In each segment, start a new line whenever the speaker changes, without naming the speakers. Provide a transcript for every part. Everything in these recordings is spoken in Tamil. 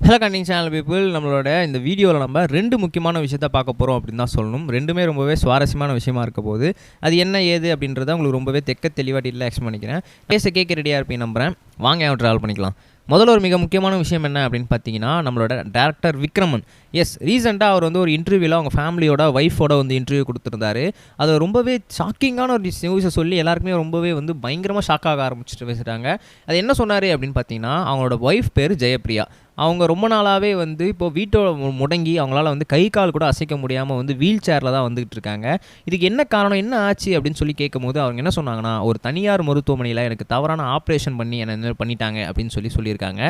ஹலோ கண்டிங் சேனல் பீப்புள் நம்மளோட இந்த வீடியோவில் நம்ம ரெண்டு முக்கியமான விஷயத்த பார்க்க போகிறோம் அப்படின்னு தான் சொல்லணும். ரெண்டுமே ரொம்பவே சுவாரஸ்யமான விஷயமா இருக்க போது அது என்ன ஏது அப்படின்றத உங்களுக்கு ரொம்பவே தெக்க தெளிவாக டீட்டில் எக்ஸ்பிளைன் பண்ணிக்கிறேன். பேச கேட்க ரெடியாக இருப்பேன் நம்புகிறேன் வாங்க அவன் ட்ராவல் பண்ணிக்கலாம். முதல்ல ஒரு மிக முக்கியமான விஷயம் என்ன அப்படின்னு பார்த்தீங்கன்னா நம்மளோட டேரக்டர் விக்ரமன். எஸ் ரீசெண்டாக அவர் வந்து ஒரு இன்டர்வியூவில் அவங்க ஃபேமிலியோட ஒய்ஃபோட வந்து இன்டர்வியூ கொடுத்துருந்தாரு. அது ரொம்பவே ஷாக்கிங்கான ஒரு நியூஸை சொல்லி எல்லாருக்குமே ரொம்பவே வந்து பயங்கரமாக ஷாக் ஆக ஆரம்பிச்சுட்டு பேசுகிறாங்க அது என்ன சொன்னார் அப்படின்னு பார்த்தீங்கன்னா அவங்களோட ஒய்ஃப் பேர் ஜெயப்ரியா அவங்க ரொம்ப நாளாகவே வந்து இப்போ வீட்டோட முடங்கி அவங்களால வந்து கை கால் கூட அசைக்க முடியாமல் வந்து வீல் சேரில் தான் வந்துகிட்டு இருக்காங்க. இதுக்கு என்ன காரணம் என்ன ஆச்சு அப்படின்னு சொல்லி கேட்கும்போது அவங்க என்ன சொன்னாங்கன்னா ஒரு தனியார் மருத்துவமனையில் எனக்கு தவறான ஆப்ரேஷன் பண்ணி என்ன பண்ணிட்டாங்க அப்படின்னு சொல்லி சொல்லியிருக்காங்க.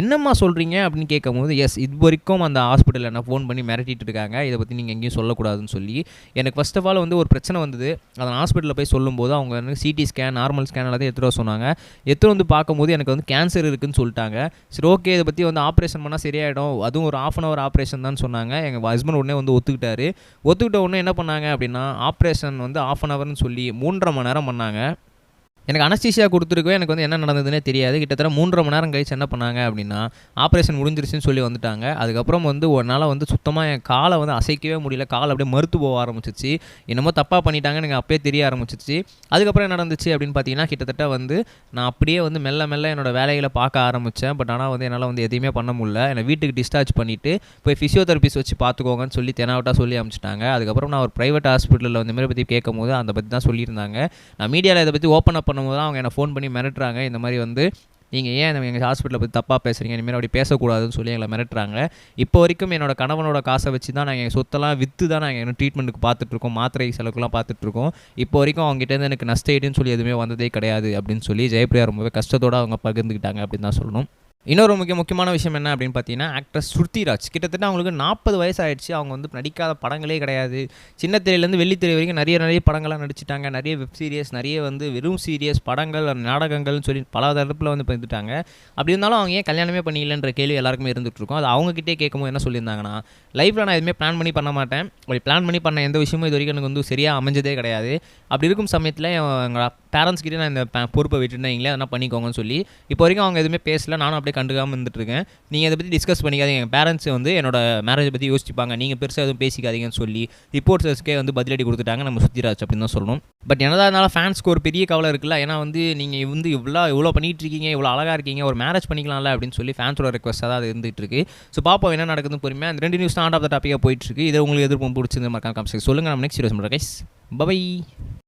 என்னம்மா சொல்கிறீங்க அப்படின்னு கேட்கும்போது எஸ் இது வரைக்கும் அந்த ஹாஸ்பிட்டலில் என்ன ஃபோன் பண்ணி மிரட்டிட்டு இருக்காங்க. இதை பற்றி நீங்கள் எங்கேயும் சொல்லக்கூடாதுன்னு சொல்லி. எனக்கு ஃபஸ்ட் ஆஃப் ஆல் வந்து ஒரு பிரச்சனை வந்தது. அதை ஹாஸ்பிட்டலில் போய் சொல்லும்போது அவங்க வந்து சிடி ஸ்கேன் நார்மல் ஸ்கேன் எல்லாத்தையும் எடுத்துகிட்டு வர சொன்னாங்க. எடுத்துகிட்டு வந்து பார்க்கும்போது எனக்கு வந்து கேன்சர் இருக்குதுன்னு சொல்லிட்டாங்க. சரி ஓகே இதை பற்றி வந்து ஆப்ரேஷன் பண்ணால் சரியாயிடும். அதுவும் ஒரு ஆஃப் அன் அவர் ஆப்ரேஷன் தான் சொன்னாங்க. எங்கள் ஹஸ்பண்ட் உடனே வந்து ஒத்துக்கிட்டாரு. ஒத்துக்கிட்ட உடனே என்ன பண்ணாங்க அப்படின்னா ஆப்ரேஷன் வந்து ஆஃப் அன் ஹவர்னு சொல்லி மூன்றரை மணி நேரம் பண்ணாங்க. எனக்கு அனஸ்டீஷியா கொடுத்துருக்கவே எனக்கு வந்து என்ன நடந்ததுன்னே தெரியாது. கிட்டத்தட்ட மூன்றரை மணி நேரம் கழிச்சு என்ன பண்ணாங்க அப்படின்னா ஆப்ரேஷன் முடிஞ்சிருச்சுன்னு சொல்லி வந்துட்டாங்க. அதுக்கப்புறம் வந்து ஒரு நாள் வந்து சுத்தமாக என் காலை வந்து அசைக்கவே முடியல. கால் அப்படியே மறுத்து போக ஆரம்பிச்சிச்சு என்னமோ தப்பாக பண்ணிட்டாங்கன்னு எனக்கு அப்பயே தெரிய ஆரம்பிச்சிச்சு அதுக்கப்புறம் என்ன நடந்துச்சு அப்படின்னு பார்த்தீங்கன்னா கிட்டத்தட்ட வந்து நான் அப்படியே வந்து மெல்ல மெல்ல என்னோட வேலைகளை பார்க்க ஆரம்பித்தேன் பட் ஆனால் வந்து என்னால் வந்து எதையுமே பண்ண முடியல. என்னை வீட்டுக்கு டிஸ்சார்ஜ் பண்ணிவிட்டு போய் ஃபிசியோதெரபிஸ்ட் வச்சு பார்த்துக்கோங்கன்னு சொல்லி தெனாவட்டாக சொல்லி அமிச்சிட்டாங்க. அதுக்கப்புறம் நான் ஒரு ப்ரைவேட் ஹாஸ்பிட்டலில் வந்து மாதிரி பற்றி கேட்கும் போது அதை பற்றி தான் சொல்லியிருந்தாங்க. நான் மீடியாவில் இதை பற்றி ஓப்பன் அப் பண்ணும்போது தான் அவங்க என்னை ஃபோன் பண்ணி மிரட்டுறாங்க. இந்த மாதிரி வந்து நீங்கள் ஏன் எங்கள் ஹாஸ்பிட்டலை பற்றி தப்பாக பேசுகிறீங்க இனிமேல் அப்படி பேசக்கூடாதுன்னு சொல்லி எங்களை மிரட்டுறாங்க. இப்போ வரைக்கும் என்னோட கணவனோட காசை வச்சு தான் நாங்கள் எங்கள் சொத்தெல்லாம் விற்று தான் நாங்கள் என்ன ட்ரீட்மெண்ட்டுக்கு பார்த்துட்ருக்கோம். மாத்திரை செலவுக்குலாம் பார்த்துட்ருக்கோம். இப்போ வரைக்கும் அவங்ககிட்டேருந்து எனக்கு நஷ்ட ஈடுன்னு சொல்லி எதுவுமே வந்ததே கிடையாது அப்படின்னு சொல்லி ஜெயப்ரியா ரொம்பவே கஷ்டத்தோடு அவங்க பகிர்ந்துக்கிட்டாங்க அப்படின்னு தான் சொல்லணும். இன்னொரு முக்கிய முக்கியமான விஷயம் என்ன அப்படின்னு பார்த்தீங்கன்னா ஆக்ட்ரஸ் ஸ்ருதிராஜ். கிட்டத்தட்ட அவங்களுக்கு நாற்பது வயசு ஆயிடுச்சு அவங்க வந்து நடிக்காத படங்களே கிடையாது. சின்ன திரையிலேருந்து வெள்ளித்திரை வரைக்கும் நிறைய நிறைய படங்கள்லாம் நடிச்சிட்டாங்க. நிறைய வெப் சீரியஸ் நிறைய வந்து வெறும் சீரியஸ் படங்கள் நாடகங்கள்னு சொல்லி பல தரப்பில் வந்து வந்துட்டாங்க அப்படி இருந்தாலும் அவங்க ஏன் கல்யாணமே பண்ணிக்கலன்ற கேள்வி எல்லாருக்குமே இருந்துட்டுருக்கும் அது அவங்ககிட்டே கேட்கும்போது என்ன சொல்லியிருந்தாங்கன்னா லைஃப்பில் நான் எதுவுமே பிளான் பண்ணி பண்ண மாட்டேன். அப்படி பிளான் பண்ணி பண்ண எந்த விஷயமும் இது வரைக்கும் எனக்கு வந்து சரியாக அமைஞ்சதே கிடையாது. அப்படி இருக்கும் சமயத்தில் எங்கள் பேரண்ட்ஸ்கிட்டே நான் இந்த பொறுப்பை விட்டுருந்தேன் நீங்களே அதெல்லாம் பண்ணிக்கோங்கன்னு சொல்லி இப்போ வரைக்கும் அவங்க எதுவுமே பேசல. நானும் அப்படியே கண்டுக்காமல் இருந்துட்டுருக்கேன். நீங்கள் இதை பற்றி டிஸ்கஸ் பண்ணிக்காதீங்க. எங்கள் பேரண்ட்ஸ் வந்து என்னோட மேரேஜை பற்றி யோசிச்சுப்பாங்க. நீங்கள் பெருசாக எதுவும் பேசிக்காதீங்கன்னு சொல்லி ரிப்போர்ட்ஸஸ்க்கே வந்து பதிலடி கொடுத்துட்டாங்க. நம்ம சுத்திராஜ் அப்படின்னு தான் சொல்லணும். பட் என்னதான் இருந்தாலும் ஃபேன்ஸ்க்கு ஒரு பெரிய கவலை இருக்குல்ல. ஏன்னா வந்து நீங்கள் வந்து இவ்வளோ இவ்வளோ பண்ணிட்டு இருக்கீங்க இவ்வளோ அழகாக இருக்கீங்க. ஒரு மேரேஜ் பண்ணிக்கலாம்ல அப்படின்னு சொல்லி ஃபேன்ஸோட ரெக்வஸ்ட்டாக தான் அது இருந்துகிட்டு இருக்கு ஸோ பார்ப்போம் என்ன நடக்குதுன்னு பொறுமையாக அந்த ரெண்டு நியூஸ் ஆன் ஆஃப் த டாப்பிக்காக போயிட்டு இருக்கு இதை உங்களுக்கு எதிர்ப்பு பிடிச்சிருந்த மாதிரி காமிச்சு சொல்லுங்கள் நம்ம நெக்ஸ்ட் வீடியோஸ் பண்ணுறேன் கைஸ் பை